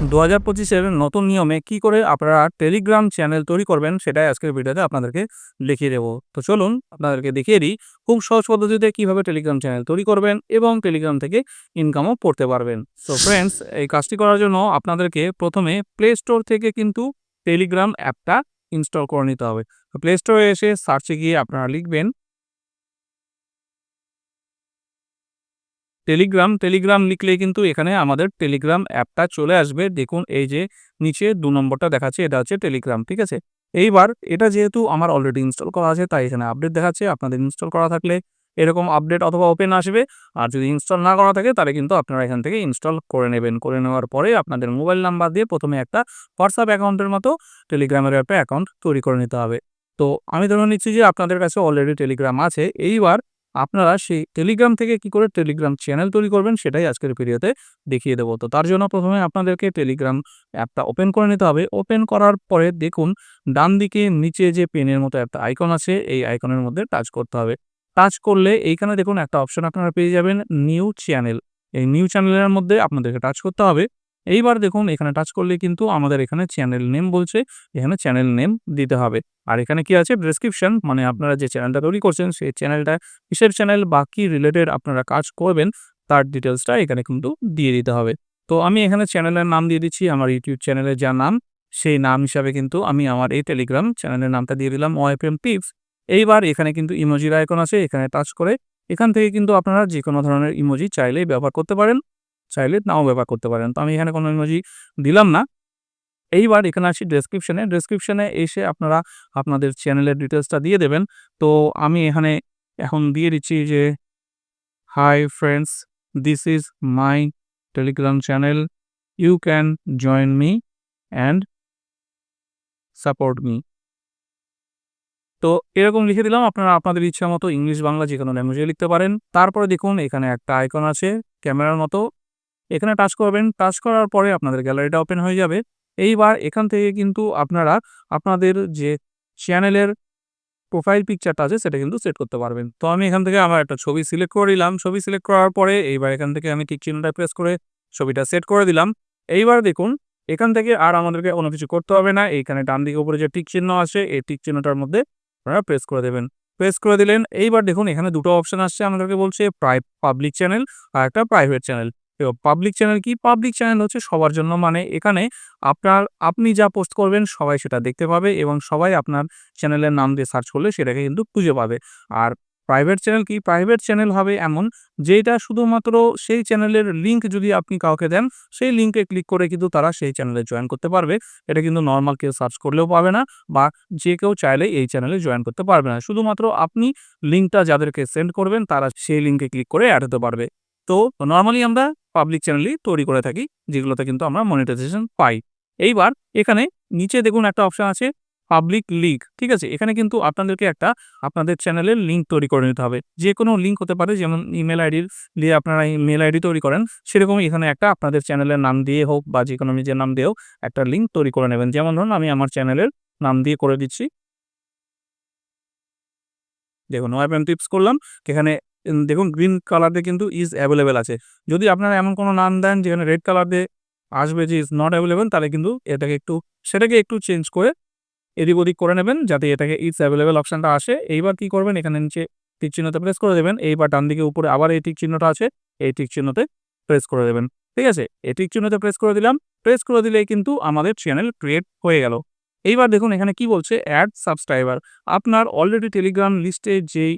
দু হাজার পঁচিশের নতুন নিয়মে কি করে আপনারা টেলিগ্রাম চ্যানেল তৈরি করবেন, সেটাই আজকের ভিডিওতে আপনাদেরকে দেখিয়ে দেবো। তো চলুন আপনাদেরকে দেখিয়ে দিই খুব সহজ পদ্ধতিতে কীভাবে টেলিগ্রাম চ্যানেল তৈরি করবেন এবং টেলিগ্রাম থেকে ইনকামও করতে পারবেন। তো ফ্রেন্ডস এই কাজটি করার জন্য আপনাদেরকে প্রথমে প্লে স্টোর থেকে কিন্তু টেলিগ্রাম অ্যাপটা ইনস্টল করে নিতে হবে। প্লে স্টোরে এসে সার্চে গিয়ে আপনারা লিখবেন টেলিগ্রাম টেলিগ্রাম লিখলে কিন্তু এখানে আমাদের টেলিগ্রাম অ্যাপটা চলে আসবে। দেখুন, এই যে নিচে দু নম্বরটা দেখাচ্ছে, এটা হচ্ছে টেলিগ্রাম ঠিক আছে? এইবার এটা যেহেতু আমার অলরেডি ইনস্টল করা আছে, তাই এখানে আপডেট দেখাচ্ছে। আপনাদের ইনস্টল করা থাকলে এরকম আপডেট অথবা ওপেন আসবে। আর যদি ইনস্টল না করা থাকে, তাহলে কিন্তু আপনারা এখান থেকে ইনস্টল করে নেবেন। করে নেওয়ার পরে আপনাদের মোবাইল নাম্বার দিয়ে প্রথমে একটা হোয়াটসঅ্যাপ অ্যাকাউন্টের মতো টেলিগ্রামের অ্যাপে অ্যাকাউন্ট তৈরি করে নিতে হবে। তো আমি ধরে নিচ্ছি যে আপনাদের কাছে অলরেডি টেলিগ্রাম আছে। এইবার আপনারা সেই টেলিগ্রাম থেকে কি করে টেলিগ্রাম চ্যানেল তৈরি করবেন সেটাই আজকের ভিডিওতে দেখিয়ে দেবো। তো তার জন্য প্রথমে আপনাদেরকে টেলিগ্রাম অ্যাপটা ওপেন করে নিতে হবে। ওপেন করার পরে দেখুন, ডান দিকে নিচে যে পেনের মতো একটা আইকন আছে, এই আইকনের মধ্যে টাচ করতে হবে। টাচ করলে এইখানে দেখুন একটা অপশন আপনারা পেয়ে যাবেন নিউ চ্যানেল এই নিউ চ্যানেলের মধ্যে আপনাদেরকে টাচ করতে হবে। এইবার দেখুন, এখানে টাচ করলে কিন্তু আমাদের এখানে চ্যানেল নেম বলছে, এখানে চ্যানেল নেম দিতে হবে। আর এখানে কি আছে? ডেসক্রিপশন মানে আপনারা যে চ্যানেলটা তৈরি করছেন, সেই চ্যানেলটা কিসের চ্যানেল বা কি রিলেটেড আপনারা কাজ করবেন, তার ডিটেলসটা এখানে কিন্তু দিয়ে দিতে হবে। তো আমি এখানে চ্যানেলের নাম দিয়ে দিচ্ছি, আমার ইউটিউব চ্যানেলের যা নাম, সেই নাম হিসাবে কিন্তু আমি আমার এই টেলিগ্রাম চ্যানেলের নামটা দিয়ে দিলাম ওয়াইফএম টিপস এইবার এখানে কিন্তু ইমোজির আইকন আছে, এখানে টাচ করে, এখান থেকে কিন্তু আপনারা যে কোনো ধরনের ইমোজি চাইলেই ব্যবহার করতে পারেন। চাইলে নাও ব্যবহার করতে পারেন। তো আমি এখানে কোনো ইমোজি দিলাম না। এইবার এখানে আসি ডেসক্রিপশনে ডেসক্রিপশনে এসে আপনারা আপনাদের চ্যানেলের ডিটেলসটা দিয়ে দেবেন। তো আমি এখানে এখন দিয়ে দিচ্ছি যে hi friends this is my Telegram channel you can join me and support me তো এরকম লিখে দিলাম। আপনারা আপনাদের ইচ্ছা মতো ইংলিশ বাংলা যে কোনো ল্যাঙ্গুয়েজে লিখতে পারেন। তারপরে দেখুন, এখানে একটা আইকন আছে ক্যামেরার মতো। এখানে টাচ করবেন টাচ করার পরে আপনাদের গ্যালারিটা ওপেন হয়ে যাবে। এইবার এখান থেকে কিন্তু আপনারা আপনাদের যে চ্যানেলের প্রোফাইল পিকচারটা আছে, সেটা কিন্তু সেট করতে পারবেন। তো আমি এখান থেকে আমার একটা ছবি সিলেক্ট করে দিলাম। ছবি সিলেক্ট করার পরে এইবার এখান থেকে আমি টিক চিহ্নটা প্রেস করে ছবিটা সেট করে দিলাম। এইবার দেখুন, এখান থেকে আর আমাদেরকে কোনো কিছু করতে হবে না। এইখানে ডান দিকে উপরে যে টিক চিহ্ন আছে, এই টিক চিহ্নটার মধ্যে আপনারা প্রেস করে দেবেন। প্রেস করে দিলেন। এইবার দেখুন, এখানে দুটো অপশন আসছে আমাদেরকে বলছে পাবলিক চ্যানেল আর একটা প্রাইভেট চ্যানেল পাবলিক চ্যানেল কি? পাবলিক চ্যানেল হচ্ছে সবার জন্য মানে এখানে আপনার আপনি যা পোস্ট করবেন সবাই সেটা দেখতে পাবে এবং সবাই আপনার চ্যানেলের নাম দিয়ে সার্চ করলে সেটাকে কিন্তু খুঁজে পাবে। আর প্রাইভেট চ্যানেল কি? প্রাইভেট চ্যানেল হবে এমন যেটা শুধুমাত্র সেই চ্যানেলের লিঙ্ক যদি আপনি কাউকে দেন, সেই লিঙ্কে ক্লিক করে কিন্তু তারা সেই চ্যানেলে জয়েন করতে পারবে। এটা কিন্তু নর্মাল কেউ সার্চ করলেও পাবে না বা যে কেউ চাইলে এই চ্যানেলে জয়েন করতে পারবে না। শুধুমাত্র আপনি লিঙ্কটা যাদেরকে সেন্ড করবেন তারা সেই লিঙ্কে ক্লিক করে অ্যাড হতে পারবে। তো নর্মালি আমরা পাবলিক চ্যানেলই তৈরি করে থাকি, যেগুলোতে কিন্তু আমরা মনিটাইজেশন পাই। এইবার এখানে নিচে দেখুন একটা অপশন আছে পাবলিক লিঙ্ক ঠিক আছে? এখানে কিন্তু আপনাদেরকে একটা আপনাদের চ্যানেলের লিঙ্ক তৈরি করে নিতে হবে। যে কোনো লিঙ্ক হতে পারে, যেমন ইমেল আইডির দিয়ে আপনারা ইমেল আইডি তৈরি করেন, সেরকমই এখানে একটা আপনাদের চ্যানেলের নাম দিয়ে হোক বা যে কোনো নিজের নাম দিয়েও একটা লিঙ্ক তৈরি করে নেবেন। যেমন ধরুন আমি আমার চ্যানেলের নাম দিয়ে করে দিচ্ছি। দেখুন ওয়েব টিপস করলাম। এখানে দেখুন গ্রিন কালার কিন্তু ইজ অ্যাভেলেবেল আছে। যদি আপনারা এমন কোনো নাম দেন যেখানে রেড কালার দিয়ে আসবে যে ইজ নট অ্যাভেলেবেল তাহলে কিন্তু এটাকে একটু, সেটাকে একটু চেঞ্জ করে এদিক ওদিক করে নেবেন যাতে এটাকে ইজ অ্যাভেলেবেল অপশানটা আসে। এইবার কি করবেন, এখানে নিচে টিক চিহ্নতে প্রেস করে দেবেন। এইবার ডান দিকে উপরে আবার এই টিক চিহ্নটা আছে, এই টিক চিহ্নতে প্রেস করে দেবেন। ঠিক আছে? এই টিক চিহ্নতে প্রেস করে দিলাম। প্রেস করে দিলেই কিন্তু আমাদের চ্যানেল ক্রিয়েট হয়ে গেল। এইবার দেখুন এখানে কি বলছে? অ্যাড সাবস্ক্রাইবার আপনার অলরেডি টেলিগ্রাম লিস্টে যেই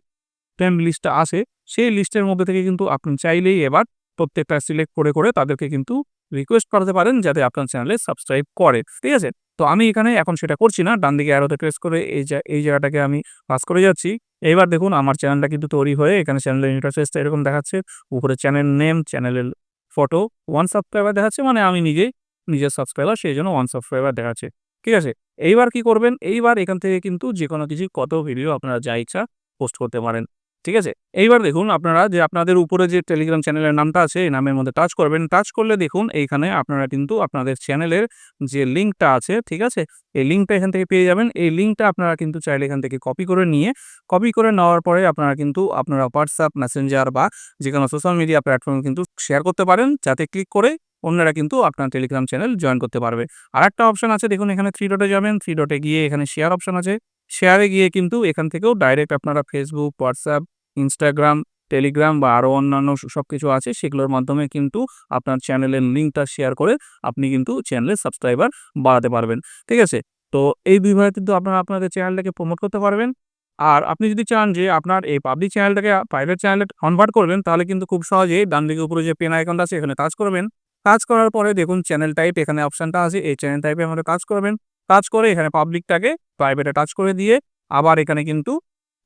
ফ্রেন্ড লিস্টটা আসে, সেই লিস্টের মধ্যে থেকে কিন্তু আপনি চাইলেই এবার প্রত্যেকটা সিলেক্ট করে করে তাদেরকে কিন্তু রিকোয়েস্ট করাতে পারেন যাতে আপনার চ্যানেলে সাবস্ক্রাইব করে, ঠিক আছে? তো আমি এখানে এখন সেটা করছি না, ডান দিকে অ্যারোতে প্রেস করে এই এই জায়গাটাকে আমি পাস করে যাচ্ছি। এইবার দেখুন আমার চ্যানেলটা কিন্তু তৈরি হয়ে এখানে চ্যানেলের ইন্টারফেসটা এরকম দেখাচ্ছে। উপরে চ্যানেল নেম চ্যানেলের ফটো ওয়ান সাবস্ক্রাইবার দেখাচ্ছে মানে আমি নিজেই নিজের সাবস্ক্রাইবার সেই জন্য ওয়ান সাবস্ক্রাইবার দেখাচ্ছে, ঠিক আছে? এইবার কি করবেন? এইবার এখান থেকে কিন্তু যে কোনো কিছু কত ভিডিও আপনারা যা ইচ্ছা পোস্ট করতে পারেন। ঠিক আছে? এইবার দেখুন আপনারা যে আপনাদের উপরে যে টেলিগ্রাম চ্যানেলের নামটা আছে এই নামের মধ্যে টাচ করবেন। টাচ করলে দেখুন এইখানে আপনারা কিন্তু আপনাদের চ্যানেলের যে লিঙ্কটা আছে, ঠিক আছে? এই লিঙ্কটা এখান থেকে পেয়ে যাবেন। এই লিঙ্কটা আপনারা কিন্তু চাইলে এখান থেকে কপি করে নিয়ে কপি করে নেওয়ার পরে আপনারা কিন্তু আপনারা হোয়াটসঅ্যাপ Messenger বা যে কোনো সোশ্যাল মিডিয়া প্ল্যাটফর্মে কিন্তু শেয়ার করতে পারেন। যাতে ক্লিক করে অন্যরা কিন্তু আপনার টেলিগ্রাম চ্যানেল জয়েন করতে পারবে। আরেকটা অপশন আছে দেখুন এখানে থ্রি ডটে যাবেন। থ্রি ডটে গিয়ে এখানে শেয়ার অপশন আছে। শেয়ারে গিয়ে কিন্তু এখান থেকেও ডাইরেক্ট আপনারা ফেসবুক হোয়াটসঅ্যাপ ইনস্টাগ্রাম টেলিগ্রাম বা আরও অন্যান্য সব কিছু আছে সেগুলোর মাধ্যমে কিন্তু আপনার চ্যানেলের লিঙ্কটা শেয়ার করে আপনি কিন্তু চ্যানেলের সাবস্ক্রাইবার বাড়াতে পারবেন। ঠিক আছে? তো এই ২ ভাবে কিন্তু আপনারা আপনাদের চ্যানেলটাকে প্রমোট করতে পারবেন। আর আপনি যদি চান যে আপনার এই পাবলিক চ্যানেলটাকে প্রাইভেট চ্যানেলে কনভার্ট করবেন, তাহলে কিন্তু খুব সহজেই ডান দিকে উপরে যে পেন আইকনটা আছে, এখানে কাজ করবেন। কাজ করার পরে দেখুন চ্যানেল টাইপ এখানে অপশনটা আছে। এই চ্যানেল টাইপে আমাদের কাজ করবেন। কাজ করে এখানে পাবলিকটাকে প্রাইভেটে টাচ করে দিয়ে আবার এখানে কিন্তু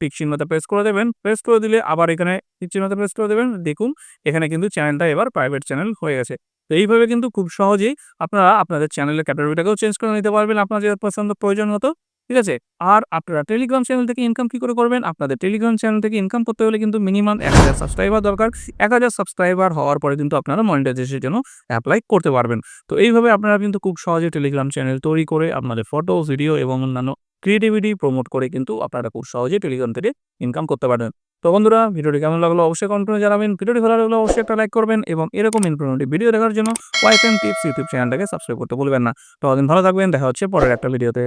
টিক চিহ্নতে প্রেস করে দেবেন। প্রেস করে দিলে আবার এখানে টিক চিহ্নতে প্রেস করে দেবেন। দেখুন, এখানে কিন্তু চ্যানেলটা এবার প্রাইভেট চ্যানেল হয়ে গেছে। তো এইভাবে কিন্তু খুব সহজেই আপনারা আপনাদের চ্যানেলের ক্যাটাগরিটাকেও চেঞ্জ করে নিতে পারবেন আপনার যে পছন্দ প্রয়োজন মতো। ঠিক আছে? আর আপনারা টেলিগ্রাম চ্যানেল থেকে ইনকাম কি করে করবেন? আপনাদের টেলিগ্রাম চ্যানেল থেকে ইনকাম করতে হলে কিন্তু মিনিমাম ১০০০ সাবস্ক্রাইবার দরকার। ১০০০ সাবস্ক্রাইবার হওয়ার পরে কিন্তু আপনারা মনিটাইজেশনের জন্য অ্যাপ্লাই করতে পারবেন। তো এইভাবে আপনারা কিন্তু খুব সহজে টেলিগ্রাম চ্যানেল তৈরি করে আপনাদের ফটো, ভিডিও এবং অন্যান্য ক্রিয়েটিভিটি প্রমোট করে কিন্তু আপনারা খুব সহজেই টেলিগ্রাম থেকে ইনকাম করতে পারবেন। তো বন্ধুরা ভিডিওটি কেমন লাগল অবশ্যই কমেন্ট করে জানাবেন। ভিডিওটি ভালো লাগলে অবশ্যই একটা লাইক করবেন এবং এরকম ইনফরমেটিভ ভিডিও দেখার জন্য ওয়াইফ টিপস ইউটিউব চ্যানেলটাকে সাবস্ক্রাইব করতে ভুলবেন না। ততদিন ভালো থাকবেন। দেখা হচ্ছে পরের একটা ভিডিওতে।